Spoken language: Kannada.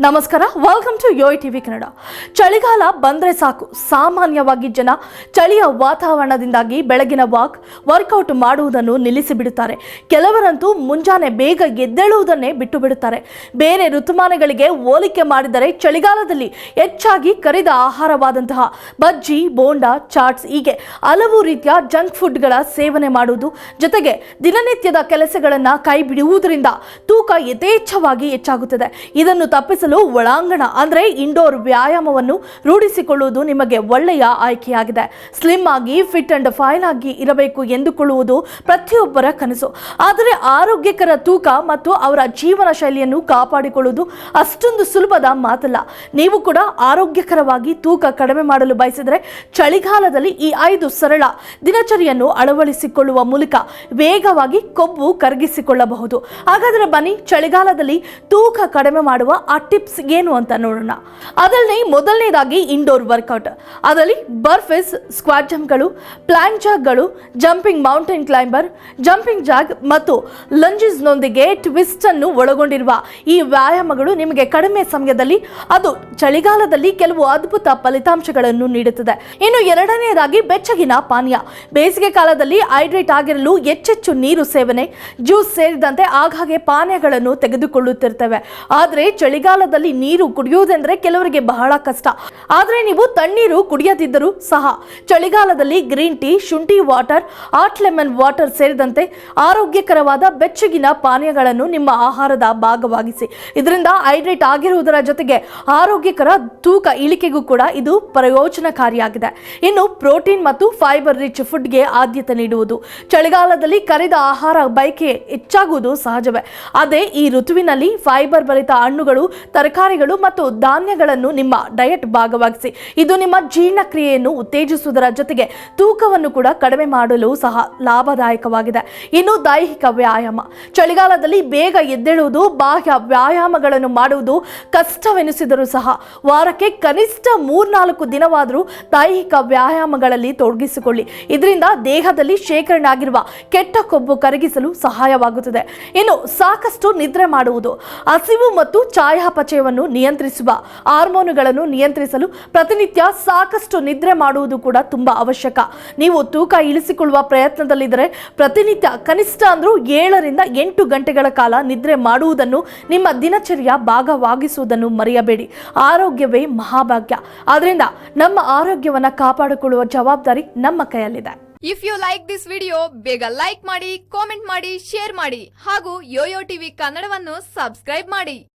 ನಮಸ್ಕಾರ welcome to Yoyo TV Kannada ಚಳಿಗಾಲ ಬಂದ್ರೆ ಸಾಕು. ಸಾಮಾನ್ಯವಾಗಿ ಜನ ಚಳಿಯ ವಾತಾವರಣದಿಂದಾಗಿ ಬೆಳಗಿನ ವಾಕ್ ವರ್ಕೌಟ್ ಮಾಡುವುದನ್ನು ನಿಲ್ಲಿಸಿಬಿಡುತ್ತಾರೆ. ಕೆಲವರಂತೂ ಮುಂಜಾನೆ ಬೇಗ ಎದ್ದೇಳುವುದನ್ನೇ ಬಿಟ್ಟು ಬಿಡುತ್ತಾರೆ ಬೇರೆ ಋತುಮಾನಗಳಿಗೆ ಹೋಲಿಕೆ ಮಾಡಿದರೆ ಚಳಿಗಾಲದಲ್ಲಿ ಹೆಚ್ಚಾಗಿ ಕರಿದ ಆಹಾರವಾದಂತಹ ಬಜ್ಜಿ, ಬೋಂಡಾ, ಚಾಟ್ಸ್ ಹೀಗೆ ಹಲವು ರೀತಿಯ ಜಂಕ್ ಫುಡ್ಗಳ ಸೇವನೆ ಮಾಡುವುದು. ಜೊತೆಗೆ ದಿನನಿತ್ಯದ ಕೆಲಸಗಳನ್ನು ಕೈ ಬಿಡುವುದರಿಂದ ತೂಕ ಯಥೇಚ್ಛವಾಗಿ ಹೆಚ್ಚಾಗುತ್ತದೆ. ಇದನ್ನು ತಪ್ಪಿಸಲು ಒಳಾಂಗಣ, ಅಂದರೆ ಇಂಡೋರ್ ವ್ಯಾಯಾಮವನ್ನು ರೂಢಿಸಿಕೊಳ್ಳುವುದು ನಿಮಗೆ ಒಳ್ಳೆಯ ಆಯ್ಕೆಯಾಗಿದೆ. ಸ್ಲಿಮ್ ಆಗಿ ಫಿಟ್ ಅಂಡ್ ಫೈನ್ ಆಗಿ ಇರಬೇಕು ಎಂದುಕೊಳ್ಳುವುದು ಪ್ರತಿಯೊಬ್ಬರ ಕನಸು. ಆದರೆ ಆರೋಗ್ಯಕರ ತೂಕ ಮತ್ತು ಅವರ ಜೀವನ ಶೈಲಿಯನ್ನು ಕಾಪಾಡಿಕೊಳ್ಳುವುದು ಅಷ್ಟೊಂದು ಸುಲಭದ ಮಾತಲ್ಲ. ನೀವು ಕೂಡ ಆರೋಗ್ಯಕರವಾಗಿ ತೂಕ ಕಡಿಮೆ ಮಾಡಲು ಬಯಸಿದರೆ ಚಳಿಗಾಲದಲ್ಲಿ ಈ ಐದು ಸರಳ ದಿನಚರಿಯನ್ನು ಅಳವಡಿಸಿಕೊಳ್ಳುವ ಮೂಲಕ ವೇಗವಾಗಿ ಕೊಬ್ಬು ಕರಗಿಸಿಕೊಳ್ಳಬಹುದು. ಹಾಗಾದರೆ ಬನ್ನಿ, ಚಳಿಗಾಲದಲ್ಲಿ ತೂಕ ಕಡಿಮೆ ಮಾಡುವ ಆ ಟಿಪ್ಸ್ ಏನು ಅಂತ ನೋಡೋಣ. ಅದರಲ್ಲಿ ಮೊದಲನೇದಾಗಿ ಇಂಡೋರ್ ವರ್ಕೌಟ್ ಅದರಲ್ಲಿ ಬರ್ಫಿಸ್ ಸ್ಕ್ವಾಡ್ ಜಂಪ್ಗಳು plank ಜಾಗ್ಗಳು jumping mountain climber jumping jack ಮತ್ತು ಲಂಜಸ್ನೊಂದಿಗೆ ಟ್ವಿಸ್ಟ್ ಅನ್ನು ಒಳಗೊಂಡಿರುವ ಈ ವ್ಯಾಯಾಮಗಳು ನಿಮಗೆ ಕಡಿಮೆ ಸಮಯದಲ್ಲಿ, ಅದು ಚಳಿಗಾಲದಲ್ಲಿ ಕೆಲವು ಅದ್ಭುತ ಫಲಿತಾಂಶಗಳನ್ನು ನೀಡುತ್ತದೆ. ಇನ್ನು ಎರಡನೆಯದಾಗಿ ಬೆಚ್ಚಗಿನ ಪಾನೀಯ. ಬೇಸಿಗೆ ಕಾಲದಲ್ಲಿ ಹೈಡ್ರೇಟ್ ಆಗಿರಲು ಹೆಚ್ಚೆಚ್ಚು ನೀರು ಸೇವನೆ ಜ್ಯೂಸ್ ಸೇರಿದಂತೆ ಆಗಾಗ್ಗೆ ಪಾನೀಯಗಳನ್ನು ತೆಗೆದುಕೊಳ್ಳುತ್ತಿರ್ತವೆ. ಆದರೆ ಚಳಿಗಾಲದಲ್ಲಿ ನೀರು ಕುಡಿಯುವುದೆಂದರೆ ಕೆಲವರಿಗೆ ಬಹಳ ಕಷ್ಟ. ಆದರೆ ನೀವು ತಣ್ಣೀರು ಕುಡಿಯದಿದ್ದರೂ ಸಹ. ಚಳಿಗಾಲದಲ್ಲಿ ಗ್ರೀನ್ ಟೀ, ಶುಂಠಿ ವಾಟರ್ ಆಟ್ ಲೆಮನ್ ವಾಟರ್ ಸೇರಿದಂತೆ ಆರೋಗ್ಯಕರವಾದ ಬೆಚ್ಚಗಿನ ಪಾನೀಯಗಳನ್ನು ನಿಮ್ಮ ಆಹಾರದ ಭಾಗವಾಗಿಸಿ. ಇದರಿಂದ ಹೈಡ್ರೇಟ್ ಆಗಿರುವುದರ ಜೊತೆಗೆ ಆರೋಗ್ಯಕರ ತೂಕ ಇಳಿಕೆಗೂ ಕೂಡ ಇದು ಪ್ರಯೋಜನಕಾರಿಯಾಗಿದೆ. ಇನ್ನು ಪ್ರೋಟೀನ್ ಮತ್ತು ಫೈಬರ್ ರಿಚ್ ಫುಡ್ಗೆ ಆದ್ಯತೆ ನೀಡುವುದು. ಚಳಿಗಾಲದಲ್ಲಿ ಕರಿದ ಆಹಾರ ಬಯಕೆ ಹೆಚ್ಚಾಗುವುದು ಸಹಜವೇ. ಅದೇ ಈ ಋತುವಿನಲ್ಲಿ ಫೈಬರ್ ಭರಿತ ಹಣ್ಣುಗಳು ತರಕಾರಿಗಳು ಮತ್ತು ಧಾನ್ಯಗಳನ್ನು ನಿಮ್ಮ ಡಯಟ್ ಭಾಗವಾಗಿಸಿ. ಇದು ನಿಮ್ಮ ಜೀರ್ಣಕ್ರಿಯೆಯನ್ನು ಉತ್ತೇಜಿಸುವುದರ ಜೊತೆಗೆ ತೂಕವನ್ನು ಕೂಡ ಕಡಿಮೆ ಮಾಡಲು ಸಹ ಲಾಭದಾಯಕವಾಗಿದೆ. ಇನ್ನು ದೈಹಿಕ ವ್ಯಾಯಾಮ. ಚಳಿಗಾಲದಲ್ಲಿ ಬೇಗ ಎದ್ದೇಳುವುದು, ಬಾಹ್ಯ ವ್ಯಾಯಾಮಗಳನ್ನು ಮಾಡುವುದು ಕಷ್ಟವೆನಿಸಿದರೂ ಸಹ ವಾರಕ್ಕೆ ಕನಿಷ್ಠ ಮೂರ್ನಾಲ್ಕು ದಿನವಾದರೂ ದೈಹಿಕ ವ್ಯಾಯಾಮಗಳಲ್ಲಿ ತೊಡಗಿಸಿಕೊಳ್ಳಿ. ಇದರಿಂದ ದೇಹದಲ್ಲಿ ಶೇಖರಣೆ ಆಗಿರುವ ಕೆಟ್ಟ ಕೊಬ್ಬು ಕರಗಿಸಲು ಸಹಾಯವಾಗುತ್ತದೆ. ಇನ್ನು ಸಾಕಷ್ಟು ನಿದ್ರೆ ಮಾಡುವುದು. ಹಸಿವು ಮತ್ತು ಚಯಾಪಚಯವನ್ನು ನಿಯಂತ್ರಿಸುವ ಹಾರ್ಮೋನುಗಳನ್ನು ನಿಯಂತ್ರಿಸಲು ಪ್ರತಿನಿತ್ಯ ಸಾಕಷ್ಟು ನಿದ್ರೆ ಮಾಡುವುದು ಕೂಡ ತುಂಬಾ ಅವಶ್ಯಕ ನೀವು ತೂಕ ಇಳಿಸಿಕೊಳ್ಳುವ ಪ್ರಯತ್ನದಲ್ಲಿದ್ದರೆ ಪ್ರತಿನಿತ್ಯ ಕನಿಷ್ಠ ಅಂದ್ರೂ ಏಳರಿಂದ ಎಂಟು ಗಂಟೆಗಳ ಕಾಲ ನಿದ್ರೆ ಮಾಡುವುದನ್ನು ನಿಮ್ಮ ದಿನಚರಿಯ ಭಾಗವಾಗಿಸುವುದನ್ನು ಮರೆಯಬೇಡಿ ಆರೋಗ್ಯವೇ ಮಹಾಭಾಗ್ಯ ಆದ್ರಿಂದ ನಮ್ಮ ಆರೋಗ್ಯವನ್ನು ಕಾಪಾಡಿಕೊಳ್ಳುವ ಜವಾಬ್ದಾರಿ ನಮ್ಮ ಕೈಯಲ್ಲಿದೆ if you like this video ಬೇಗ ಲೈಕ್ ಮಾಡಿ ಕಾಮೆಂಟ್ ಮಾಡಿ ಶೇರ್ ಮಾಡಿ ಹಾಗೂ ಯೋಯೋ ಟಿವಿ ಕನ್ನಡವನ್ನು ಸಬ್ಸ್ಕ್ರೈಬ್ ಮಾಡಿ